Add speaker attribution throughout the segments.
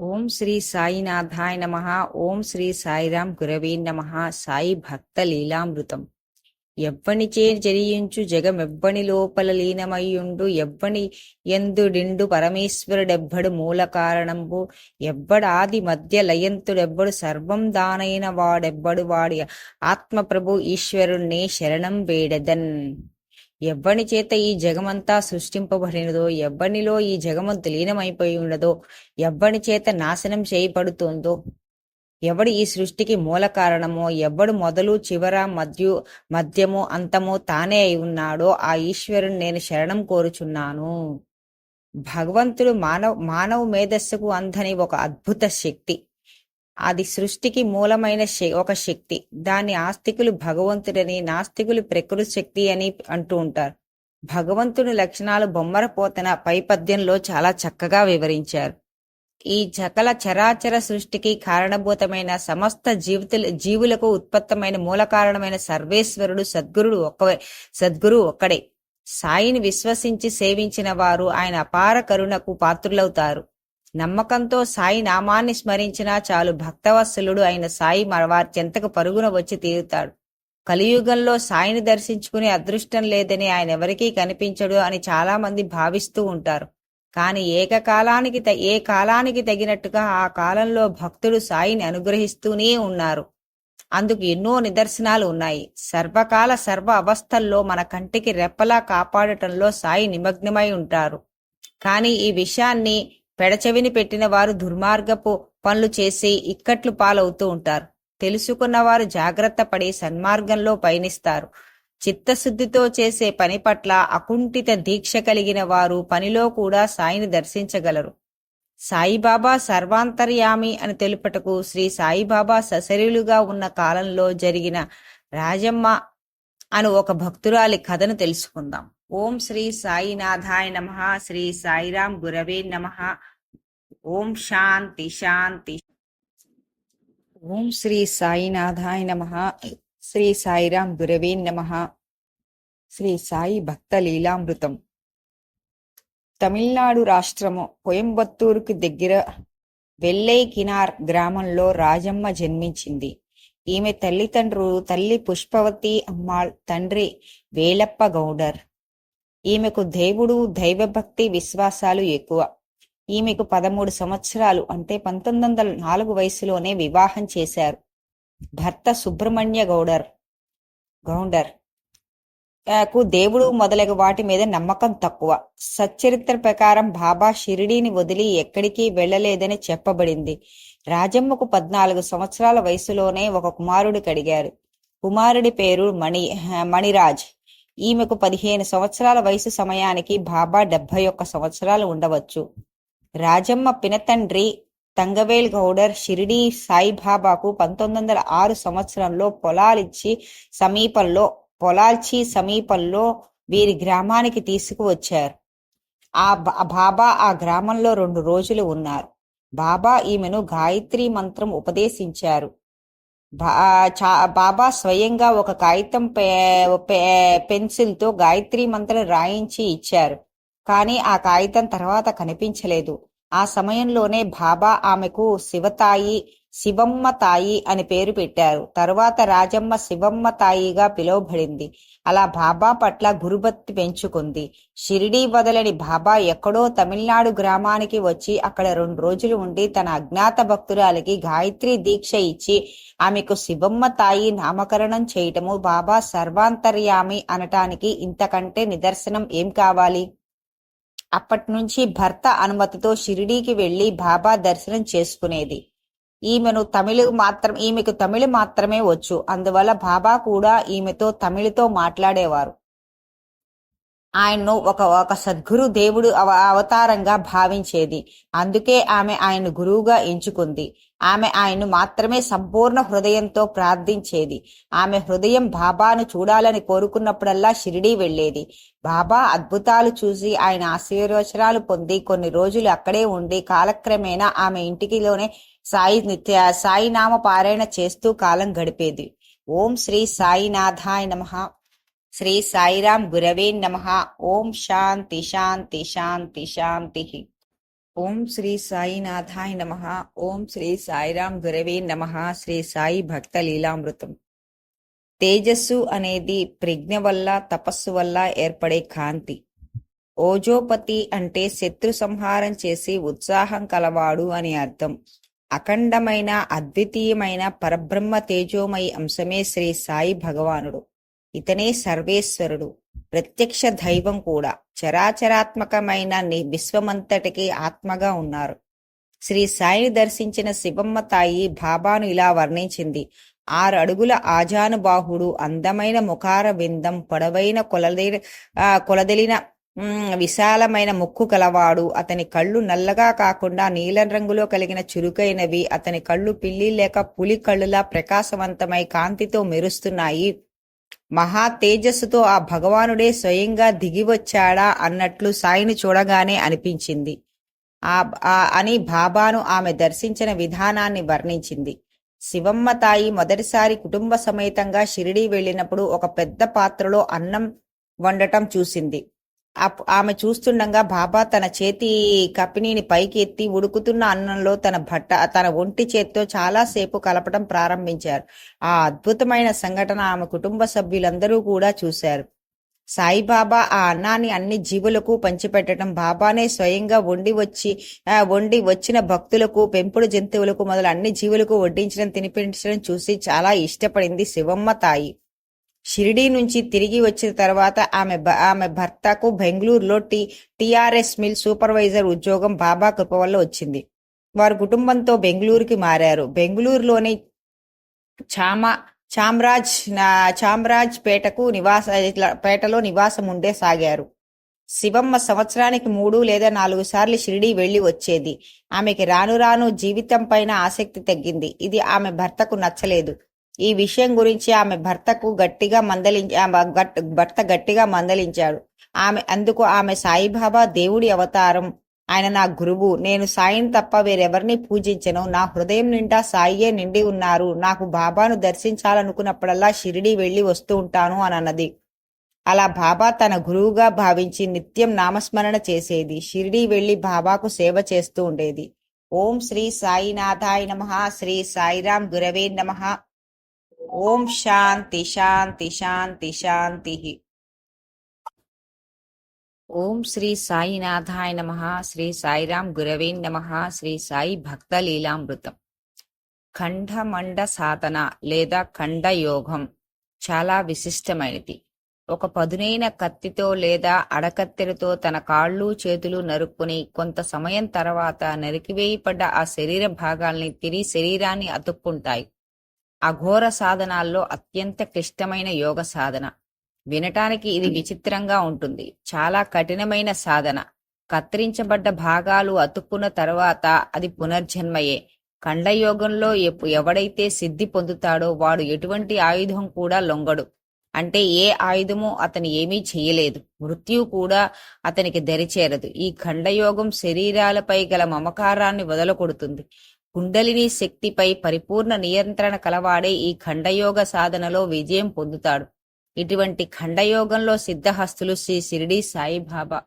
Speaker 1: ఓం శ్రీ సాయినాథాయ నమ. ఓం శ్రీ సాయిరాం గురవే నమ. సాయి భక్త లీలామృతం. ఎవ్వనిచే జరించు జగమెవ్వని లోపల లీనమయ్యుండు ఎవ్వని ఎందుడిండు పరమేశ్వరుడెవ్వడు మూల కారణంబు ఎవ్వడాది మధ్య లయంతుడెవ్వడు సర్వం దానైన వాడెవ్వడు వాడి ఆత్మప్రభు ఈశ్వరుణ్ణి శరణం వేడెదన్. ఎవ్వని చేత ఈ జగమంతా సృష్టింపబడినదో ఎవ్వనిలో ఈ జగమంతు లీనమైపోయి ఉండదో ఎవ్వని చేత నాశనం చేయబడుతోందో ఎవడు ఈ సృష్టికి మూల కారణమో ఎవడు మొదలు చివర మధ్య మధ్యము అంతము తానే అయి ఉన్నాడో ఆ ఈశ్వరుని నేను శరణం కోరుచున్నాను. భగవంతుడు మానవ మానవ మేధస్సుకు అందని ఒక అద్భుత శక్తి. అది సృష్టికి మూలమైన ఒక శక్తి. దాన్ని ఆస్తికులు భగవంతుడని నాస్తికులు ప్రకృతి శక్తి అని అంటూ ఉంటారు. భగవంతుని లక్షణాలు బొమ్మరపోతన పైపద్యంలో చాలా చక్కగా వివరించారు. ఈ చకల చరాచర సృష్టికి కారణభూతమైన సమస్త జీవిత జీవులకు ఉత్పత్తమైన మూల కారణమైన సర్వేశ్వరుడు సద్గురుడు ఒక్క సద్గురు ఒక్కడే. సాయిని విశ్వసించి సేవించిన వారు ఆయన అపార కరుణకు పాత్రులవుతారు. నమ్మకంతో సాయి నామాన్ని స్మరించినా చాలు భక్తవత్సలుడు అయిన సాయి వారి చెంతకు పరుగున వచ్చి తీరుతాడు. కలియుగంలో సాయిని దర్శించుకునే అదృష్టం లేదని ఆయన ఎవరికీ కనిపించడు అని చాలా మంది భావిస్తూ ఉంటారు. కాని ఏకకాలానికి ఏ కాలానికి తగినట్టుగా ఆ కాలంలో భక్తుడు సాయిని అనుగ్రహిస్తూనే ఉన్నారు. అందుకు ఎన్నో నిదర్శనాలు ఉన్నాయి. సర్వకాల సర్వ అవస్థల్లో మన కంటికి రెప్పలా కాపాడటంలో సాయి నిమగ్నమై ఉంటారు. కానీ ఈ విషయాన్ని పెడచెవిని పెట్టిన వారు దుర్మార్గపు పనులు చేసి ఇక్కట్లు పాలవుతూ ఉంటారు. తెలుసుకున్నవారు జాగ్రత్త పడి సన్మార్గంలో పయనిస్తారు. చిత్తశుద్ధితో చేసే పని పట్ల అకుంఠిత దీక్ష కలిగిన వారు పనిలో కూడా సాయిని దర్శించగలరు. సాయిబాబా సర్వాంతర్యామి అని తెలుపటకు శ్రీ సాయిబాబా సశరీలుగా ఉన్న కాలంలో జరిగిన రాజమ్మ అను ఒక భక్తురాలి కథను తెలుసుకుందాం. ఓం శ్రీ సాయినాథాయ నమ శ్రీ సాయిరాం గురవే నమ ఓం శాంతి శాంతి. ఓం శ్రీ సాయినాథాయ నమ. శ్రీ సాయిరాం గురవే నమ. శ్రీ సాయి భక్త లీలామృతం. తమిళనాడు రాష్ట్రము కోయంబత్తూరుకు దగ్గర వెల్లై కినార్ గ్రామంలో రాజమ్మ జన్మించింది. ఈమె తల్లిదండ్రులు తల్లి పుష్పవతి అమ్మాళ్ తండ్రి వేలప్ప గౌడర్. ఈమెకు దేవుడు దైవభక్తి విశ్వాసాలు ఎక్కువ. ఈమెకు పదమూడు సంవత్సరాలు అంటే పంతొమ్మిది వందల నాలుగు వయసులోనే వివాహం చేశారు. భర్త సుబ్రహ్మణ్య గౌడర్ గౌండర్. కు దేవుడు మొదలగు వాటి మీద నమ్మకం తక్కువ. సచ్చరిత్ర ప్రకారం బాబా షిరిడీని వదిలి ఎక్కడికి వెళ్ళలేదని చెప్పబడింది. రాజమ్మకు పద్నాలుగు సంవత్సరాల వయసులోనే ఒక కుమారుడు కడిగారు. కుమారుడి పేరు మణి మణిరాజ్. ఈమెకు పదిహేను సంవత్సరాల వయసు సమయానికి బాబా డెబ్బై ఒక్క సంవత్సరాలు ఉండవచ్చు. రాజమ్మ పినతండ్రి తంగవేల్ గౌడర్ షిరిడీ సాయిబాబాకు పంతొమ్మిది వందల ఆరు సంవత్సరంలో పొలాలిచ్చి సమీపంలో పొలాల్చి సమీపంలో వీరి గ్రామానికి తీసుకువచ్చారు. ఆ బాబా ఆ గ్రామంలో రెండు రోజులు ఉన్నారు. బాబా ఈమెను గాయత్రి మంత్రం ఉపదేశించారు. బాబా స్వయంగా ఒక కాగితం పెన్సిల్తో గాయత్రి మంత్రం రాయించి ఇచ్చారు. కానీ ఆ కాగితం తర్వాత కనిపించలేదు. ఆ సమయంలోనే బాబా ఆమెకు శివతాయి శివమ్మ తాయి అని పేరు పెట్టారు. తరువాత రాజమ్మ శివమ్మ తాయిగా పిలువబడింది. అలా బాబా పట్ల గురుభక్తి పెంచుకుంది. షిరిడీ వదలని బాబా ఎక్కడో తమిళనాడు గ్రామానికి వచ్చి అక్కడ రెండు రోజులు ఉండి తన అజ్ఞాత భక్తురాలికి గాయత్రి దీక్ష ఇచ్చి ఆమెకు శివమ్మ తాయి నామకరణం చేయటము బాబా సర్వాంతర్యామి అనటానికి ఇంతకంటే నిదర్శనం ఏం కావాలి? అప్పటి నుంచి భర్త అనుమతితో షిరిడీకి వెళ్ళి బాబా దర్శనం చేసుకునేది. ఈమెను తమిళ మాత్రం ఈమెకు తమిళ మాత్రమే వచ్చు. అందువల్ల బాబా కూడా ఈమెతో తమిళతో మాట్లాడేవారు. ఆయన్ను ఒక ఒక సద్గురు దేవుడు అవ అవతారంగా భావించేది. అందుకే ఆమె ఆయన గురువుగా ఎంచుకుంది. ఆమె ఆయన్ను మాత్రమే సంపూర్ణ హృదయంతో ప్రార్థించేది. ఆమె హృదయం బాబాను చూడాలని కోరుకున్నప్పుడల్లా షిరిడీ వెళ్ళేది బాబా అద్భుతాలు చూసి ఆయన ఆశీర్వచనాలు పొంది కొన్ని రోజులు అక్కడే ఉండి కాలక్రమేణా ఆమె ఇంటికిలోనే సాయి నిత్య సాయినామ పారాయణ చేస్తూ కాలం గడిపేది. ఓం శ్రీ సాయినాథాయ నమ. శ్రీ సాయిరాం గురవే నమ. ఓం శాంతి శాంతి శాంతి శాంతి. ఓం శ్రీ సాయినాథాయ నమ. ఓం శ్రీ సాయిరాం గురవే నమ. శ్రీ సాయి భక్త లీలామృతం. తేజస్సు అనేది ప్రజ్ఞ వల్ల తపస్సు వల్ల ఏర్పడే కాంతి. ఓజోపతి అంటే శత్రు సంహారం చేసి ఉత్సాహం కలవాడు అని అర్థం. అఖండమైన అద్వితీయమైన పరబ్రహ్మ తేజోమయ అంశమే శ్రీ సాయి భగవానుడు. ఇతనే సర్వేశ్వరుడు. ప్రత్యక్ష దైవం కూడా. చరాచరాత్మకమైన ని- విశ్వమంతటికి ఆత్మగా ఉన్నారు. శ్రీ సాయిని దర్శించిన శివమ్మ తాయి బాబాను ఇలా వర్ణించింది. ఆరు అడుగుల ఆజానుబాహుడు అందమైన ముఖార విందం పొడవైన కొలదెలి కొలదలిన కొలదెలిన విశాలమైన ముక్కు కలవాడు. అతని కళ్ళు నల్లగా కాకుండా నీలం రంగులో కలిగిన చురుకైనవి. అతని కళ్ళు పిల్లి లేక పులి కళ్ళులా ప్రకాశవంతమై కాంతితో మెరుస్తున్నాయి. మహా తేజస్సుతో ఆ భగవానుడే స్వయంగా దిగివచ్చాడా అన్నట్లు సాయిని చూడగానే అనిపించింది. ఆ అని బాబాను ఆమె దర్శించిన విధానాన్ని వర్ణించింది. శివమ్మ తాయి మొదటిసారి కుటుంబ సమేతంగా షిరిడీ వెళ్ళినప్పుడు ఒక పెద్ద పాత్రలో అన్నం వండటం చూసింది. ఆమె చూస్తుండగా బాబా తన చేతి కపినీని పైకి ఎత్తి ఉడుకుతున్న అన్నంలో తన భట్ట తన ఒంటి చేత్తో చాలాసేపు కలపడం ప్రారంభించారు. ఆ అద్భుతమైన సంఘటన ఆమె కుటుంబ సభ్యులందరూ కూడా చూశారు. సాయిబాబా ఆ అన్నాన్ని అన్ని జీవులకు పంచిపెట్టడం బాబానే స్వయంగా వండి వచ్చి వండి వచ్చిన భక్తులకు పెంపుడు జంతువులకు మొదలు అన్ని జీవులకు వడ్డించడం తినిపించడం చూసి చాలా ఇష్టపడింది శివమ్మ తాయి. షిరిడీ నుంచి తిరిగి వచ్చిన తర్వాత ఆమె ఆమె భర్తకు బెంగళూరులో టీ టీఆర్ఎస్ మిల్ సూపర్వైజర్ ఉద్యోగం బాబా కృప వల్ల వచ్చింది. వారు కుటుంబంతో బెంగళూరుకి మారారు. బెంగళూరులోని చామ చామ్రాజ్ చామ్రాజ్ పేటకు నివాస పేటలో నివాసం ఉండే సాగారు. శివమ్మ సంవత్సరానికి మూడు లేదా నాలుగు సార్లు షిరిడి వెళ్ళి వచ్చేది. ఆమెకి రాను రాను జీవితం పైన ఆసక్తి తగ్గింది. ఇది ఆమె భర్తకు నచ్చలేదు. ఈ విషయం గురించి ఆమె భర్తకు గట్టిగా మందలించి ఆమె గట్- భర్త గట్టిగా మందలించాడు. ఆమె అందుకు ఆమె సాయిబాబా దేవుడి అవతారం. ఆయన నా గురువు. నేను సాయిని తప్ప వేరెవరిని పూజించను. నా హృదయం నిండా సాయియే నిండి ఉన్నారు. నాకు బాబాను దర్శించాలనుకున్నప్పుడల్లా షిరిడి వెళ్ళి వస్తూ ఉంటాను అని అన్నది అలా బాబా తన గురువుగా భావించి నిత్యం నామస్మరణ చేసేది. షిరిడి వెళ్ళి బాబాకు సేవ చేస్తూ ఉండేది. ఓం శ్రీ సాయినాథాయ నమ. శ్రీ సాయిరాం గురవే నమ. ఓం శాంతి శాంతి శాంతి శాంతి. ఓం శ్రీ సాయినాథాయ నమ శ్రీ సాయిరాం గురవే నమ శ్రీ సాయి భక్త లీలామృతం ఖండమండ సాధన లేదా ఖండ యోగం చాలా విశిష్టమైనది. ఒక పదునైన కత్తితో లేదా అడకత్తెరతో తన కాళ్ళు చేతులు నరుక్కుని కొంత సమయం తర్వాత నరికివేయబడ్డ ఆ శరీర భాగాల్ని తిరిగి శరీరాన్ని అతుక్కుంటాయి. అఘోర సాధనాల్లో అత్యంత క్లిష్టమైన యోగ సాధన. వినటానికి ఇది విచిత్రంగా ఉంటుంది. చాలా కఠినమైన సాధన. కత్తిరించబడ్డ భాగాలు అతుక్కున్న తర్వాత అది పునర్జన్మయే. ఖండయోగంలో ఎప్పు- ఎవడైతే సిద్ధి పొందుతాడో వాడు ఎటువంటి ఆయుధం కూడా లొంగడు. అంటే ఏ ఆయుధము అతను ఏమీ చేయలేదు. మృత్యు కూడా అతనికి దరిచేరదు. ఈ ఖండయోగం శరీరాలపై గల మమకారాన్ని వదలకొడుతుంది. కుండలిని శక్తిపై పరిపూర్ణ నియంత్రణ కలవాడే ఈ ఖండయోగ సాధనలో విజయం పొందుతాడు. ఇటువంటి ఖండయోగంలో సిద్ధహస్తులు శ్రీ షిరిడి సాయిబాబా.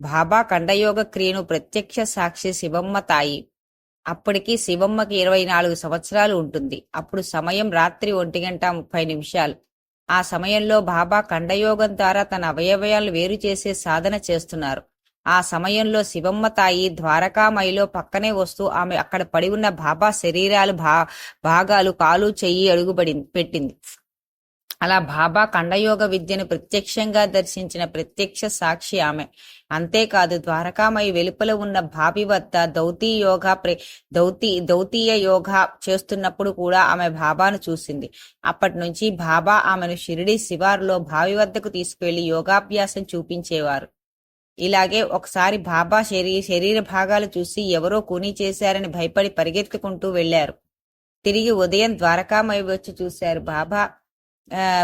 Speaker 1: బాబా ఖండయోగ క్రియను ప్రత్యక్ష సాక్షి శివమ్మ తాయి. అప్పటికి శివమ్మకి ఇరవై నాలుగు సంవత్సరాలు ఉంటుంది. అప్పుడు సమయం రాత్రి ఒంటి గంట ముప్పై నిమిషాలు. ఆ సమయంలో బాబా ఖండయోగం ద్వారా తన అవయవయాలు వేరు చేసే సాధన చేస్తున్నారు. ఆ సమయంలో శివమ్మ తాయి ద్వారకామయిలో పక్కనే వస్తూ ఆమె అక్కడ పడి ఉన్న బాబా శరీరాలు భా భాగాలు కాలు చెయ్యి అడుగుబడి పెట్టింది. అలా బాబా ఖండయోగ విద్యను ప్రత్యక్షంగా దర్శించిన ప్రత్యక్ష సాక్షి ఆమె. అంతేకాదు ద్వారకామయి వెలుపల ఉన్న బావి వద్ద దౌతీ యోగా ప్రే దౌతీ దౌతీయ యోగా చేస్తున్నప్పుడు కూడా ఆమె బాబాను చూసింది. అప్పటి నుంచి బాబా ఆమెను షిరిడి శివారులో బావి వద్దకు తీసుకువెళ్ళి యోగాభ్యాసం చూపించేవారు. ఇలాగే ఒకసారి బాబా శరీ శరీర భాగాలు చూసి ఎవరో కూనీ చేశారని భయపడి పరిగెత్తుకుంటూ వెళ్ళారు తిరిగి ఉదయం ద్వారకామై వచ్చి చూశారు. బాబా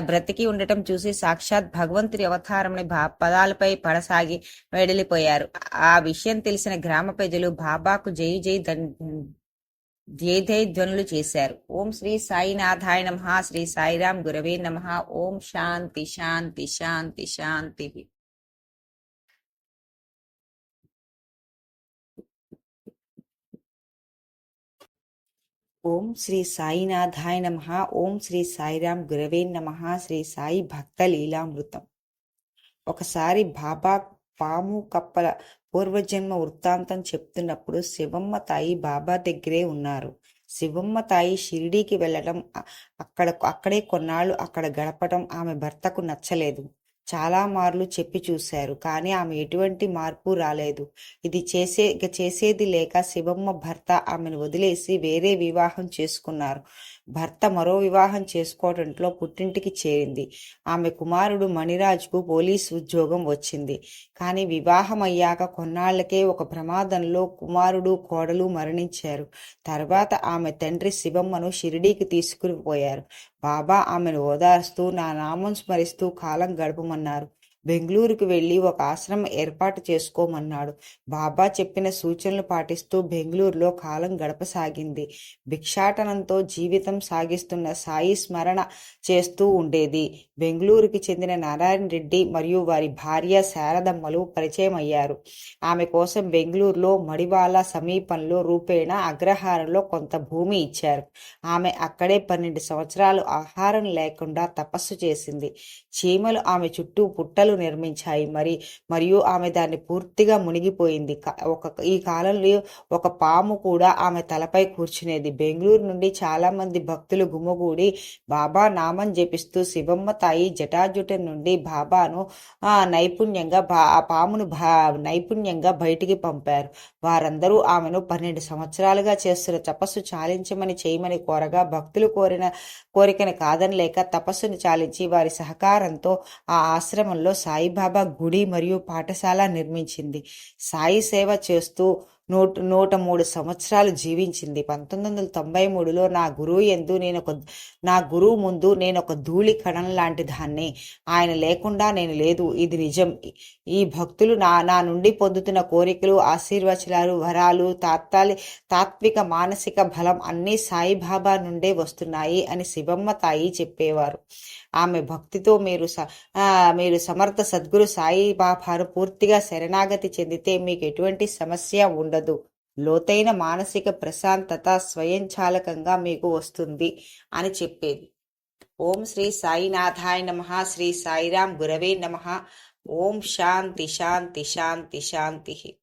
Speaker 1: బ్రతికి ఉండటం చూసి సాక్షాత్ భగవంతుడి అవతారంని బా పదాలపై పడసాగి వెడలిపోయారు. ఆ విషయం తెలిసిన గ్రామ ప్రజలు బాబాకు జై జై దన్ జై జై ధ్వనులు చేశారు. ఓం శ్రీ సాయినాథాయ నమ శ్రీ సాయిరాం గురవే నమ. ఓం శాంతి శాంతి శాంతి శాంతి. ఓం శ్రీ సాయినాథాయ నమ. ఓం శ్రీ సాయిరాం గురవే నమ. శ్రీ సాయి భక్త లీలామృతం ఒకసారి బాబా పాము కప్పల పూర్వజన్మ వృత్తాంతం చెప్తున్నప్పుడు శివమ్మ తాయి బాబా దగ్గరే ఉన్నారు. శివమ్మ తాయి షిరిడీకి వెళ్ళడం అక్కడ అక్కడే కొన్నాళ్ళు అక్కడ గడపడం ఆమె భర్తకు నచ్చలేదు. చాలా మార్లు చెప్పి చూశారు. కానీ ఆమె ఎటువంటి మార్పు రాలేదు. ఇది చేసే ఇక చేసేది లేక శివమ్మ భర్త ఆమెను వదిలేసి వేరే వివాహం చేసుకున్నారు. భర్త మరో వివాహం చేసుకోవడంలో పుట్టింటికి చేరింది. ఆమె కుమారుడు మణిరాజ్కు పోలీసు ఉద్యోగం వచ్చింది. కానీ వివాహం అయ్యాక కొన్నాళ్ళకే ఒక ప్రమాదంలో కుమారుడు కోడలు మరణించారు. తర్వాత ఆమె తండ్రి శివమ్మను షిరిడీకి తీసుకుని పోయారు బాబా ఆమెను ఓదార్స్తూ నా నామం స్మరిస్తూ కాలం గడపమన్నారు. బెంగళూరుకు వెళ్ళి ఒక ఆశ్రమం ఏర్పాటు చేసుకోమన్నాడు. బాబా చెప్పిన సూచనలు పాటిస్తూ బెంగళూరులో కాలం గడపసాగింది. భిక్షాటనంతో జీవితం సాగిస్తున్న సాయి స్మరణ చేస్తూ ఉండేది. బెంగళూరుకి చెందిన నారాయణ రెడ్డి మరియు వారి భార్య శారదమ్మలు పరిచయం అయ్యారు ఆమె కోసం బెంగళూరులో మడివాల సమీపంలో రూపేణ అగ్రహారంలో కొంత భూమి ఇచ్చారు. ఆమె అక్కడే పన్నెండు సంవత్సరాలు ఆహారం లేకుండా తపస్సు చేసింది. చీమలు ఆమె చుట్టూ పుట్టలు నిర్మించాయి. మరి మరియు ఆమె దాన్ని పూర్తిగా మునిగిపోయింది. ఒక ఈ కాలంలో ఒక పాము కూడా ఆమె తలపై కూర్చునేది. బెంగళూరు నుండి చాలా మంది భక్తులు గుమ్మగూడి బాబా నామం జపిస్తూ శివమ్మ తాయి జటాజుట నుండి బాబాను నైపుణ్యంగా బా ఆ పామును భా నైపుణ్యంగా బయటికి పంపారు. వారందరూ ఆమెను పన్నెండు సంవత్సరాలుగా చేస్తున్న తపస్సు చాలించమని చేయమని కోరగా భక్తులు కోరిన కోరికను కాదనలేక తపస్సును చాలించి వారి సహకారంతో ఆ ఆశ్రమంలో సాయిబాబా గుడి మరియు పాఠశాల నిర్మించింది. సాయి సేవ చేస్తూ నూట నూట మూడు సంవత్సరాలు జీవించింది. పంతొమ్మిది వందల తొంభై మూడులో నా గురువు ఎందు నేను ఒక నా గురువు ముందు నేను ఒక ధూళి కణం లాంటి దాన్ని. ఆయన లేకుండా నేను లేదు. ఇది నిజం. ఈ భక్తులు నా నా నుండి పొందుతున్న కోరికలు ఆశీర్వచనాలు వరాలు తాత్కాలి తాత్విక మానసిక బలం అన్నీ సాయిబాబా నుండే వస్తున్నాయి అని శివమ్మ తాయి చెప్పేవారు. ఆమె భక్తితో మీరు స మీరు సమర్థ సద్గురు సాయిబాబాను పూర్తిగా శరణాగతి చెందితే మీకు ఎటువంటి సమస్య ఉండదు. ఉండదు. లోతైన మానసిక ప్రశాంతత స్వయంచాలకంగా మీకు వస్తుంది అని చెప్పేది. ఓం శ్రీ సాయినాథాయ నమ శ్రీ సాయిరాం గురవే నమ. ఓం శాంతి శాంతి శాంతి శాంతి.